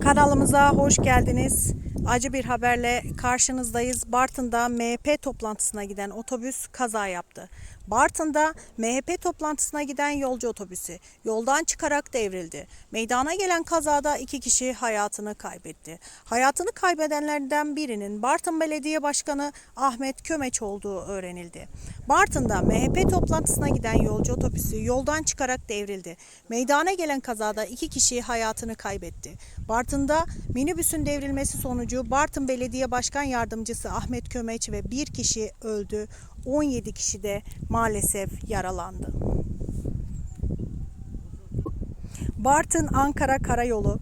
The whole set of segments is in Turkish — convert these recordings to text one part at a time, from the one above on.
Kanalımıza hoş geldiniz. Acı bir haberle karşınızdayız. Bartın'da MHP toplantısına giden otobüs kaza yaptı. Bartın'da MHP toplantısına giden yolcu otobüsü yoldan çıkarak devrildi. Meydana gelen kazada iki kişi hayatını kaybetti. Hayatını kaybedenlerden birinin Bartın Belediye Başkanı Ahmet Kömeç olduğu öğrenildi. Bartın'da MHP toplantısına giden yolcu otobüsü yoldan çıkarak devrildi. Meydana gelen kazada iki kişi hayatını kaybetti. Bartın'da minibüsün devrilmesi sonucu Bartın Belediye Başkan Yardımcısı Ahmet Kömeç ve bir kişi öldü. 17 kişi de maalesef yaralandı. Bartın Ankara Karayolu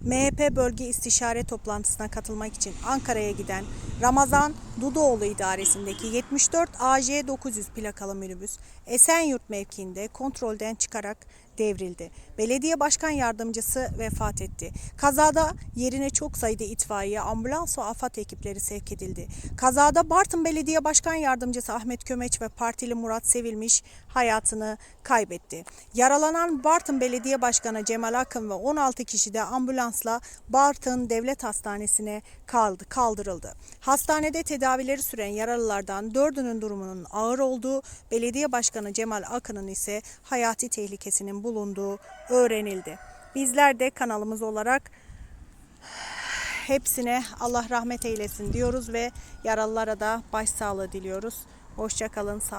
MHP bölge istişare toplantısına katılmak için Ankara'ya giden Ramazan Dudoğlu idaresindeki 74 AJ 900 plakalı minibüs Esenyurt mevkiinde kontrolden çıkarak devrildi. Belediye Başkan Yardımcısı vefat etti. Kazada yerine çok sayıda itfaiye, ambulans ve AFAD ekipleri sevk edildi. Kazada Bartın Belediye Başkan Yardımcısı Ahmet Kömeç ve partili Murat Sevilmiş hayatını kaybetti. Yaralanan Bartın Belediye Başkanı Cemal Akın ve 16 kişi de ambulansla Bartın Devlet Hastanesi'ne kaldı, kaldırıldı. Hastanede tedavileri süren yaralılardan dördünün durumunun ağır olduğu, Belediye Başkanı Cemal Akın'ın ise hayati tehlikesinin bulunduğu öğrenildi. Bizler de kanalımız olarak hepsine Allah rahmet eylesin diyoruz ve yaralılara da başsağlığı diliyoruz. Hoşçakalın, sağ